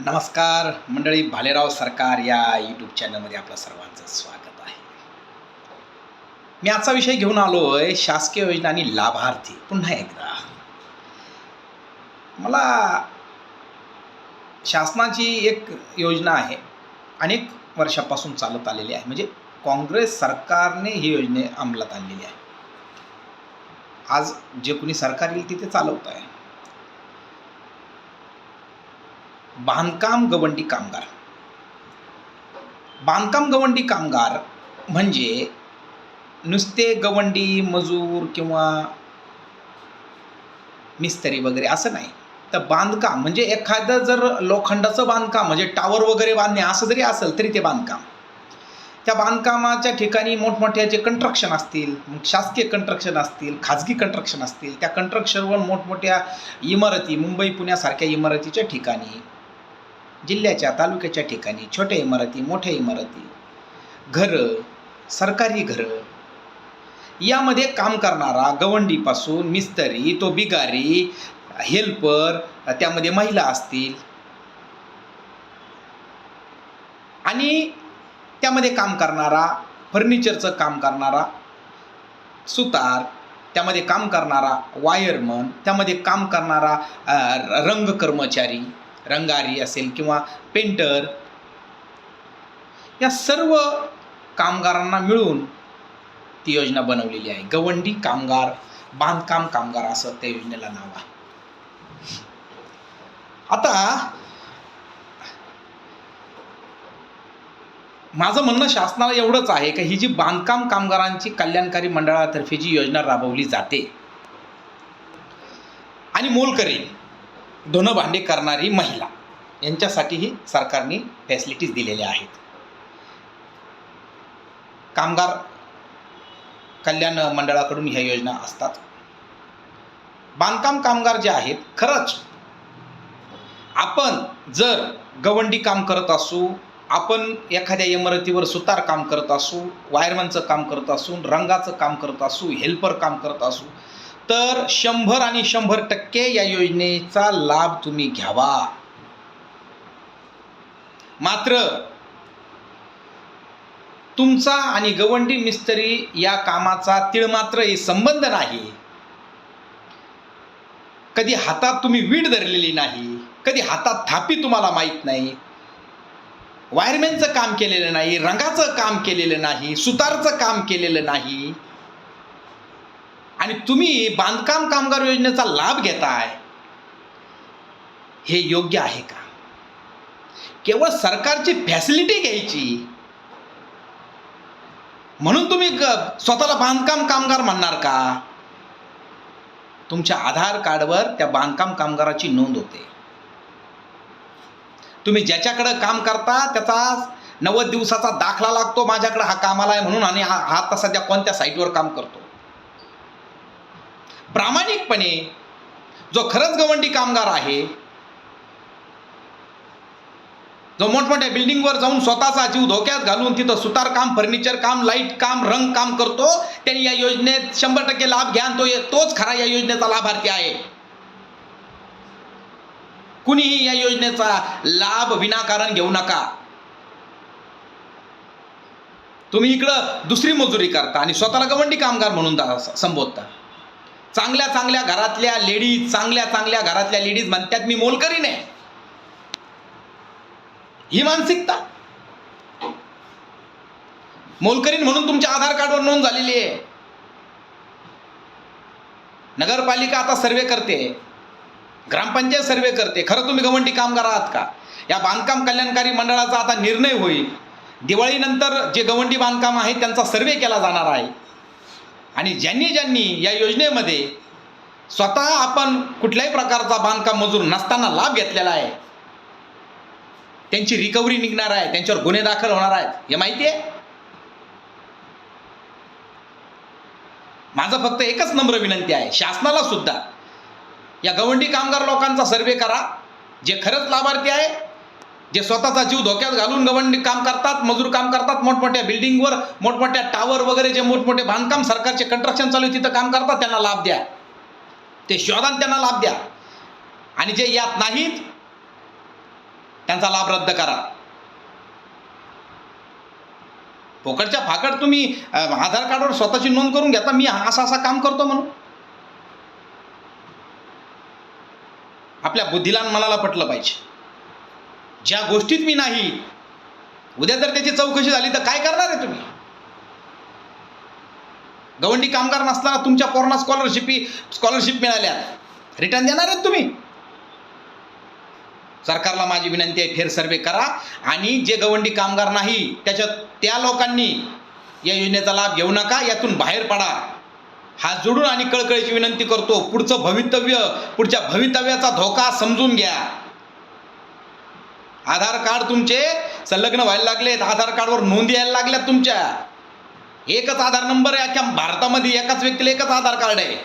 नमस्कार मंडळी भालेराव सरकार या यूट्यूब चॅनलमध्ये आपलं सर्वांचं स्वागत आहे. मी आजचा विषय घेऊन आलो आहे शासकीय योजना आणि लाभार्थी पुन्हा एकदा. मला शासनाची एक योजना आहे अनेक वर्षापासून चालत आलेली आहे. म्हणजे काँग्रेस सरकारने ही योजना अंमलात आणलेली आहे. आज जे कोणी सरकार येईल तिथे चालवत आहे बांधकाम गवंडी कामगार. बांधकाम गवंडी कामगार म्हणजे नुसते गवंडी मजूर किंवा मिस्त्री वगैरे असं नाही. तर बांधकाम म्हणजे एखादं जर लोखंडाचं बांधकाम म्हणजे टावर वगैरे बांधणे असं जरी असेल तरी ते बांधकाम. त्या बांधकामाच्या ठिकाणी मोठमोठ्या जे कंस्ट्रक्शन असतील मग शासकीय कंस्ट्रक्शन असतील खाजगी कंस्ट्रक्शन असतील त्या कंस्ट्रक्शनवर मोठमोठ्या इमारती मुंबई पुण्यासारख्या इमारतीच्या ठिकाणी जिल्ह्याच्या तालुक्याच्या ठिकाणी छोट्या इमारती मोठ्या इमारती. घरं सरकारी घरं. यामध्ये काम करणारा गवंडीपासून मिस्तरी तो बिगारी हेल्पर त्यामध्ये महिला असतील. आणि त्यामध्ये काम करणारा फर्निचरचं काम करणारा सुतार त्यामध्ये काम करणारा वायरमन त्यामध्ये काम करणारा रंग कर्मचारी रंगारी असेल किंवा पेंटर या सर्व कामगारांना मिळून ती योजना बनवलेली आहे. गवंडी कामगार बांधकाम कामगार असं त्या योजनेला नाव आहे. आता माझं म्हणणं शासनाला एवढंच आहे की ही जी बांधकाम कामगारांची कल्याणकारी मंडळातर्फे जी योजना राबवली जाते आणि मोलकरी धुणं भांडे करणारी महिला. यांच्यासाठीही सरकारने फॅसिलिटीज दिलेल्या आहेत. कामगार कल्याण मंडळाकडून ह्या योजना असतात. बांधकाम कामगार जे आहेत खरंच आपण जर गवंडी काम करत असू आपण एखाद्या इमारतीवर सुतार काम करत असू वायरमनचं काम करत असू रंगाचं काम करत असू हेल्पर काम करत असू तर शंभर आणि शंभर टक्के या योजनेचा लाभ तुम्ही घ्यावा. मात्र तुमचा आणि गवंडी मिस्त्री या कामाचा तिळमात्रही संबंध नाही. कधी हातात तुम्ही वीट धरलेली नाही कधी हातात थापी तुम्हाला माहीत नाही. वायरमॅनचं काम केलेलं नाही रंगाचं काम केलेलं नाही सुतारचं काम केलेलं नाही. आणि तुम्ही बांधकाम कामगार योजनेचा लाभ घेताय हे योग्य आहे का? केवळ सरकारची फॅसिलिटी घ्यायची. म्हणून तुम्ही स्वतःला बांधकाम कामगार म्हणणार का? तुमच्या आधार कार्डवर त्या बांधकाम कामगाराची नोंद होते. तुम्ही ज्याच्याकडं काम करता त्याचा नव्वद दिवसाचा दाखला लागतो माझ्याकडे हा कामाला आहे म्हणून आणि हा हा आता सध्या कोणत्या साईटवर काम करतो? प्रामाणिकपणे जो खरंच गवंडी कामगार आहे जो मोठमोठ्या बिल्डिंगवर जाऊन स्वतःचा जीव धोक्यात घालून तिथं सुतार काम फर्निचर काम लाइट काम रंग काम करतो त्यांनी या योजनेत शंभर टक्के लाभ घ्या तो तोच खरा या योजनेचा लाभार्थी आहे. कुणीही या योजनेचा लाभ विनाकारण घेऊ नका. तुम्ही इकडं दुसरी मजुरी करता आणि स्वतःला गवंडी कामगार म्हणून संबोधता. चांगल्या चांगल्या घरातल्या लेडीज चांगल्या चांगल्या घरातल्या लेडीज म्हणतात मी मोलकरी नाही ही मानसिकता. मोलकरीन म्हणून तुमच्या आधार कार्डवर नोंद झालेली आहे. नगरपालिका आता सर्वे करते. ग्रामपंचायत सर्वे करते. खरं तुम्ही गवंडी कामगार आहात का? या बांधकाम कल्याणकारी मंडळाचा आता निर्णय होईल. दिवाळीनंतर जे गवंडी बांधकाम आहे त्यांचा सर्वे केला जाणार आहे. आणि ज्यांनी ज्यांनी या योजनेमध्ये स्वतः आपण कुठल्याही प्रकारचा बांधकाम मजूर नसताना लाभ घेतलेला आहे त्यांची रिकव्हरी निघणार आहे त्यांच्यावर गुन्हे दाखल होणार आहेत हे माहिती आहे? माझं फक्त एकच नम्र विनंती आहे शासनाला सुद्धा या गवंडी कामगार लोकांचा सर्वे करा जे खरंच लाभार्थी आहे जे स्वतःचा जीव धोक्यात घालून गवंडी काम करतात मजूर काम करतात मोठमोठ्या बिल्डिंगवर मोठमोठ्या टावर वगैरे जे मोठमोठे बांधकाम सरकारचे कंस्ट्रक्शन चालू आहे तिथं काम करतात त्यांना लाभ द्या. ते शोधान त्यांना लाभ द्या. आणि जे यात नाहीत त्यांचा लाभ रद्द करा. फोकटच्या फाकट तुम्ही आधार कार्डवर स्वतःची नोंद करून घेता मी असं असं काम करतो म्हणून. आपल्या बुद्धीला मनाला पटलं पाहिजे. ज्या गोष्टीत मी नाही उद्या जर त्याची चौकशी झाली तर काय करणार आहे तुम्ही? गवंडी कामगार नसताना तुमच्या पोरांना स्कॉलरशिपी स्कॉलरशिप मिळाल्या. रिटर्न देणार आहेत तुम्ही. सरकारला माझी विनंती आहे फेर सर्वे करा आणि जे गवंडी कामगार नाही त्याच्यात त्या लोकांनी या योजनेचा लाभ घेऊ नका यातून बाहेर पडा. हात जोडून आणि कळकळीची विनंती करतो पुढचं भवितव्य पुढच्या भवितव्याचा धोका समजून घ्या. आधार कार्ड तुमचे संलग्न व्हायला लागलेत आधार कार्डवर नोंदी यायला लागल्यात तुमच्या. एकच आधार नंबर आहे अख्ख्या भारतामध्ये एकाच व्यक्तीला एकच आधार कार्ड आहे.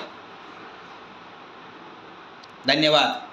धन्यवाद.